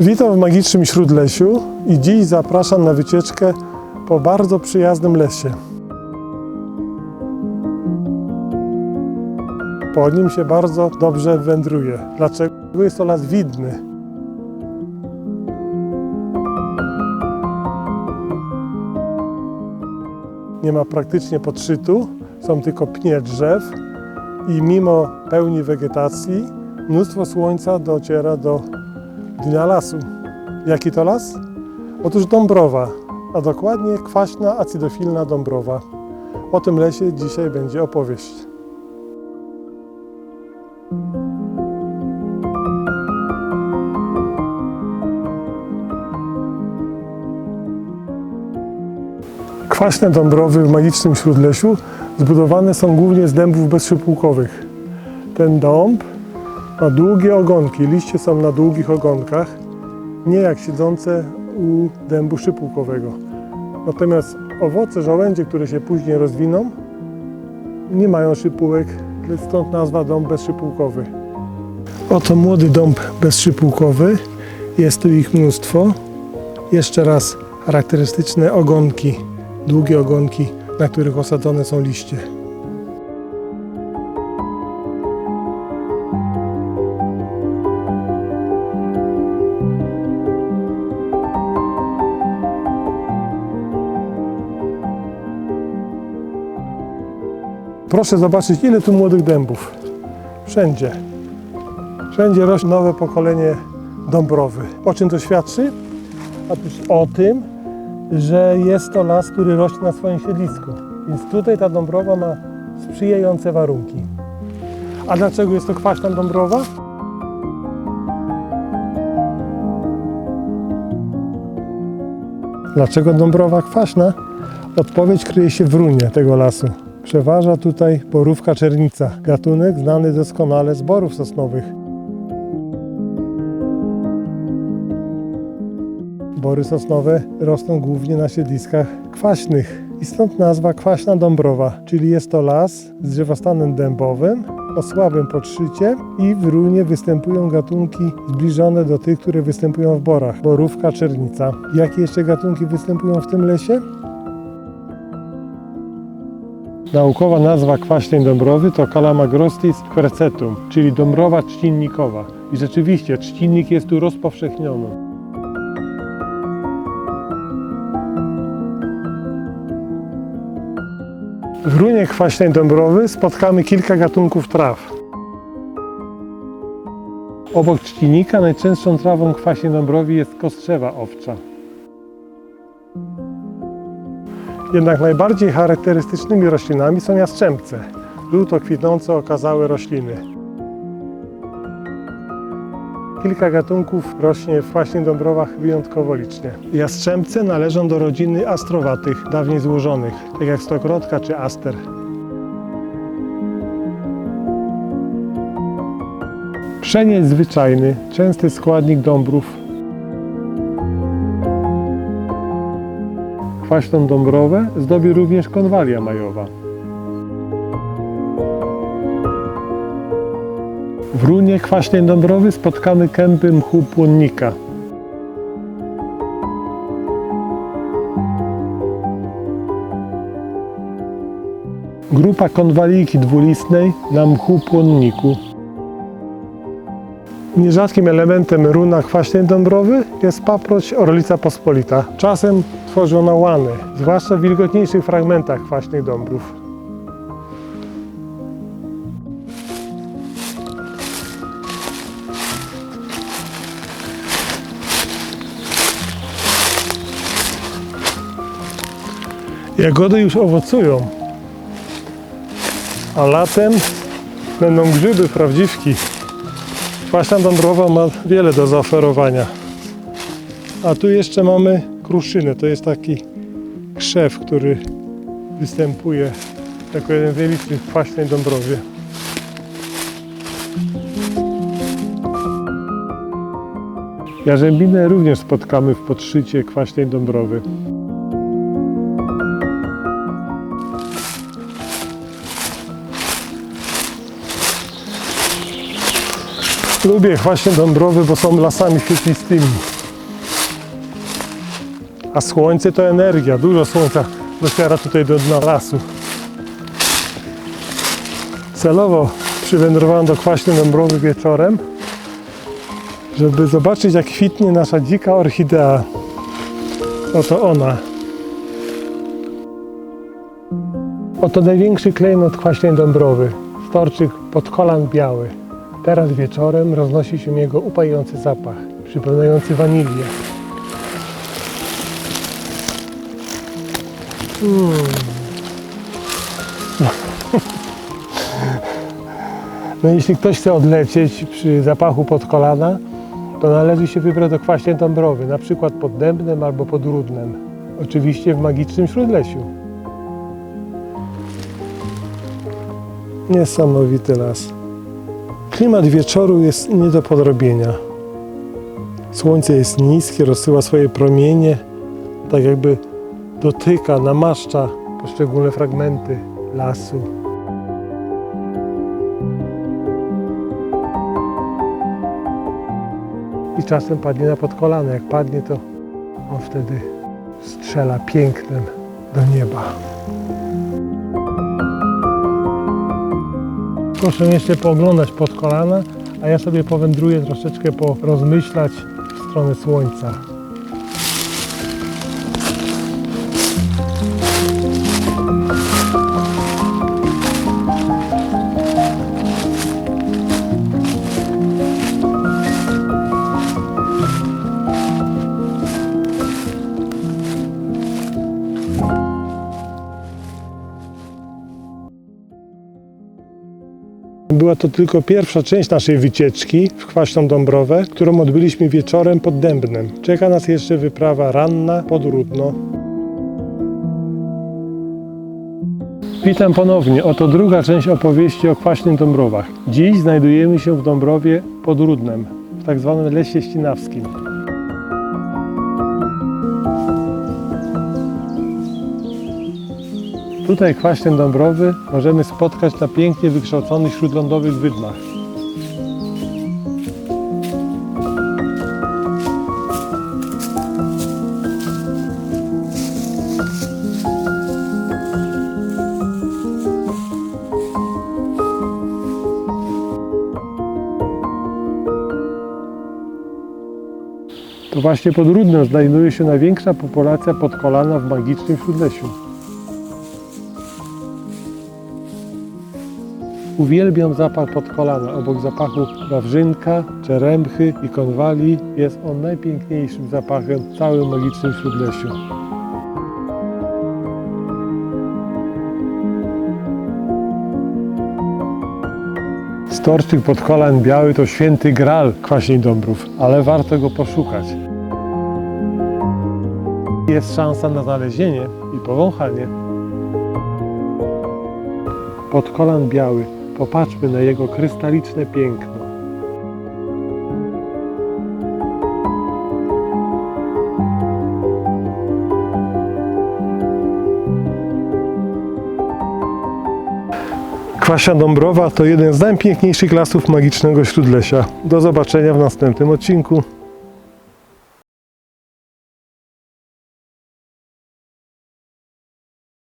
Witam w magicznym Śródlesiu i dziś zapraszam na wycieczkę po bardzo przyjaznym lesie. Po nim się bardzo dobrze wędruje. Dlaczego? Jest to las widny. Nie ma praktycznie podszytu, są tylko pnie drzew i mimo pełni wegetacji mnóstwo słońca dociera do dnia lasu. Jaki to las? Otóż Dąbrowa, a dokładnie kwaśna acydofilna Dąbrowa. O tym lesie dzisiaj będzie opowieść. Kwaśne Dąbrowy w magicznym Śródlesiu zbudowane są głównie z dębów bezszypułkowych. Ten dąb ma długie ogonki, liście są na długich ogonkach, nie jak siedzące u dębu szypułkowego. Natomiast owoce, żołędzie, które się później rozwiną, nie mają szypułek, stąd nazwa dąb bezszypułkowy. Oto młody dąb bezszypułkowy, jest tu ich mnóstwo. Jeszcze raz charakterystyczne ogonki, długie ogonki, na których osadzone są liście. Proszę zobaczyć, ile tu młodych dębów. Wszędzie. Wszędzie rośnie nowe pokolenie dąbrowy. O czym to świadczy? Otóż o tym, że jest to las, który rośnie na swoim siedlisku. Więc tutaj ta dąbrowa ma sprzyjające warunki. A dlaczego jest to kwaśna dąbrowa? Dlaczego dąbrowa kwaśna? Odpowiedź kryje się w runie tego lasu. Przeważa tutaj borówka czernica, gatunek znany doskonale z borów sosnowych. Bory sosnowe rosną głównie na siedliskach kwaśnych i stąd nazwa kwaśna dąbrowa, czyli jest to las z drzewostanem dębowym o słabym podszycie i w runie występują gatunki zbliżone do tych, które występują w borach. Borówka czernica. Jakie jeszcze gatunki występują w tym lesie? Naukowa nazwa kwaśnej dąbrowy to Calamagrostis quercetum, czyli dąbrowa trzcinnikowa. I rzeczywiście trzcinnik jest tu rozpowszechniony. W runie kwaśnej dąbrowy spotkamy kilka gatunków traw. Obok trzcinnika najczęstszą trawą kwaśnej dąbrowi jest kostrzewa owcza. Jednak najbardziej charakterystycznymi roślinami są jastrzębce, żółto kwitnące okazałe rośliny. Kilka gatunków rośnie w kwaśnych dąbrowach wyjątkowo licznie. Jastrzębce należą do rodziny astrowatych, dawniej złożonych, tak jak stokrotka czy aster. Pszeniec zwyczajny, częsty składnik dąbrów Kwaśną dąbrowę zdobi również konwalia majowa. W runie kwaśnej dąbrowy spotkamy kępy mchu płonnika. Grupa konwalijki dwulistnej na mchu płonniku. Nierzadkim elementem runa kwaśnej dąbrowy jest paproć orlica pospolita. Czasem tworzy ona łany, zwłaszcza w wilgotniejszych fragmentach kwaśnych dąbrów. Jagody już owocują, a latem będą grzyby prawdziwki. Kwaśna dąbrowa ma wiele do zaoferowania. A tu jeszcze mamy kruszynę. To jest taki krzew, który występuje jako jeden z najlicznych w kwaśnej dąbrowie. Jarzębinę również spotkamy w podszycie kwaśnej dąbrowy. Lubię właśnie Dąbrowy, bo są lasami świetlistymi. A słońce to energia, dużo słońca dociera tutaj do dna lasu. Celowo przywędrowałem do Kwaśnej Dąbrowy wieczorem, żeby zobaczyć jak kwitnie nasza dzika orchidea. Oto ona. Oto największy klejnot Kwaśnej Dąbrowy. Storczyk pod kolan biały. Teraz wieczorem roznosi się jego upajający zapach, przypominający wanilię. No jeśli ktoś chce odlecieć przy zapachu pod kolana, to należy się wybrać do Kwaśnej Dąbrowy, na przykład pod Dębnem albo pod Rudnem. Oczywiście w magicznym Śródlesiu. Niesamowity las. Klimat wieczoru jest nie do podrobienia. Słońce jest niskie, rozsyła swoje promienie, tak jakby dotyka, namaszcza poszczególne fragmenty lasu. I czasem padnie na podkolane. Jak padnie, to on wtedy strzela pięknem do nieba. Proszę jeszcze pooglądać pod kolana, a ja sobie powędruję troszeczkę porozmyślać w stronę słońca. Była to tylko pierwsza część naszej wycieczki w Kwaśną Dąbrowę, którą odbyliśmy wieczorem pod Dębnem. Czeka nas jeszcze wyprawa ranna pod Rudno. Witam ponownie. Oto druga część opowieści o Kwaśnych Dąbrowach. Dziś znajdujemy się w Dąbrowie pod Rudnem, w tak zwanym Lesie Ścinawskim. Tutaj kwaśne Dąbrowy możemy spotkać na pięknie wykształconych śródlądowych wydmach. To właśnie pod Rudnem znajduje się największa populacja podkolana w magicznym Śródlesiu. Uwielbiam zapach pod kolana. Obok zapachu wawrzynka, czeremchy i konwali jest on najpiękniejszym zapachem w całym magicznym Śródlesiu. Storczyk pod kolan biały to święty gral kwaśnej Dąbrów, ale warto go poszukać. Jest szansa na znalezienie i powąchanie. Pod kolan biały. Popatrzmy na jego krystaliczne piękno. Kwasia Dąbrowa to jeden z najpiękniejszych lasów magicznego Śródlesia. Do zobaczenia w następnym odcinku.